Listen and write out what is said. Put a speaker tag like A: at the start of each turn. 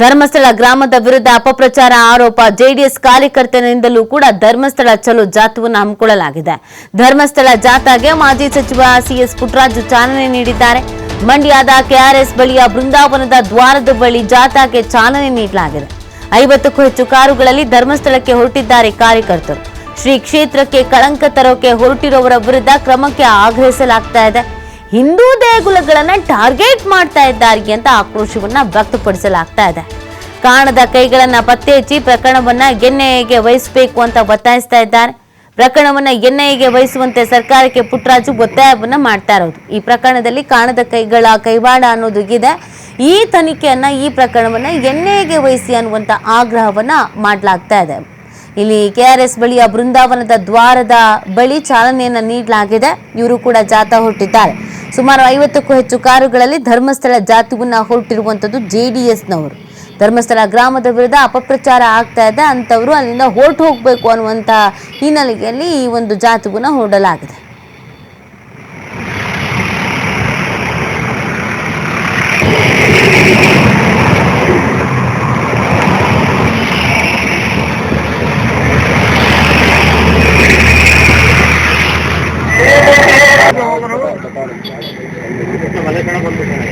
A: ಧರ್ಮಸ್ಥಳ ಗ್ರಾಮದ ವಿರುದ್ಧ ಅಪಪ್ರಚಾರ ಆರೋಪ ಜೆಡಿಎಸ್ ಕಾರ್ಯಕರ್ತನಿಂದಲೂ ಕೂಡ ಧರ್ಮಸ್ಥಳ ಚಲೋ ಜಾಥವನ್ನು ಹಮ್ಮಿಕೊಳ್ಳಲಾಗಿದೆ. ಧರ್ಮಸ್ಥಳ ಜಾಥಾಗೆ ಮಾಜಿ ಸಚಿವ ಸಿಎಸ್ ಪುಟ್ರಾಜು ಚಾಲನೆ ನೀಡಿದ್ದಾರೆ. ಮಂಡ್ಯದ ಕೆಆರ್ಎಸ್ ಬಳಿಯ ಬೃಂದಾವನದ ದ್ವಾರದ ಬಳಿ ಜಾಥಾಗೆ ಚಾಲನೆ ನೀಡಲಾಗಿದೆ. ಐವತ್ತಕ್ಕೂ ಹೆಚ್ಚು ಕಾರುಗಳಲ್ಲಿ ಧರ್ಮಸ್ಥಳಕ್ಕೆ ಹೊರಟಿದ್ದಾರೆ ಕಾರ್ಯಕರ್ತರು. ಶ್ರೀ ಕ್ಷೇತ್ರಕ್ಕೆ ಕಳಂಕ ತರೋಕೆ ಹೊರಟಿರುವವರ ವಿರುದ್ಧ ಕ್ರಮಕ್ಕೆ ಆಗ್ರಹಿಸಲಾಗ್ತಾ ಇದೆ. ಹಿಂದೂ ದೇಗುಲಗಳನ್ನ ಟಾರ್ಗೆಟ್ ಮಾಡ್ತಾ ಇದ್ದಾರೆ ಅಂತ ಆಕ್ರೋಶವನ್ನ ವ್ಯಕ್ತಪಡಿಸಲಾಗ್ತಾ ಇದೆ. ಕಾಣದ ಕೈಗಳನ್ನ ಪತ್ತೆ ಹಚ್ಚಿ ಪ್ರಕರಣವನ್ನ ಎನ್ಐಎಗೆ ವಹಿಸಬೇಕು ಅಂತ ಒತ್ತಾಯಿಸ್ತಾ ಇದ್ದಾರೆ. ಪ್ರಕರಣವನ್ನ ಎನ್ಐಎಗೆ ವಹಿಸುವಂತೆ ಸರ್ಕಾರಕ್ಕೆ ಪುಟ್ಟರಾಜು ಒತ್ತಾಯವನ್ನ ಮಾಡ್ತಾ ಇರೋದು. ಈ ಪ್ರಕರಣದಲ್ಲಿ ಕಾಣದ ಕೈಗಳ ಕೈವಾಡ ಅನ್ನೋದು ಇದೆ. ಈ ತನಿಖೆಯನ್ನು, ಈ ಪ್ರಕರಣವನ್ನ ಎನ್ಐಎಗೆ ವಹಿಸಿ ಅನ್ನುವಂತ ಆಗ್ರಹವನ್ನ ಮಾಡಲಾಗ್ತಾ ಇದೆ. ಇಲ್ಲಿ ಎಸ್ ಬಳಿಯ ಬೃಂದಾವನದ ದ್ವಾರದ ಬಳಿ ಚಾಲನೆಯನ್ನ ನೀಡಲಾಗಿದೆ. ಇವರು ಕೂಡ ಜಾಥಾ ಹೊರಟಿದ್ದಾರೆ. ಸುಮಾರು ಐವತ್ತಕ್ಕೂ ಹೆಚ್ಚು ಕಾರುಗಳಲ್ಲಿ ಧರ್ಮಸ್ಥಳ ಜಾತಿವನ್ನ ಹೊರಟಿರುವಂಥದ್ದು ಜೆ ಡಿ ಎಸ್ನವರು. ಧರ್ಮಸ್ಥಳ ಗ್ರಾಮದ ವಿರುದ್ಧ ಅಪಪ್ರಚಾರ ಆಗ್ತಾ ಇದೆ ಅಂಥವರು ಅಲ್ಲಿಂದ ಹೊರಟು ಹೋಗಬೇಕು ಅನ್ನುವಂತಹ ಹಿನ್ನೆಲೆಯಲ್ಲಿ ಈ ಒಂದು ಜಾತಿವನ್ನ ಹೊರಡಲಾಗಿದೆ বন্ধ করে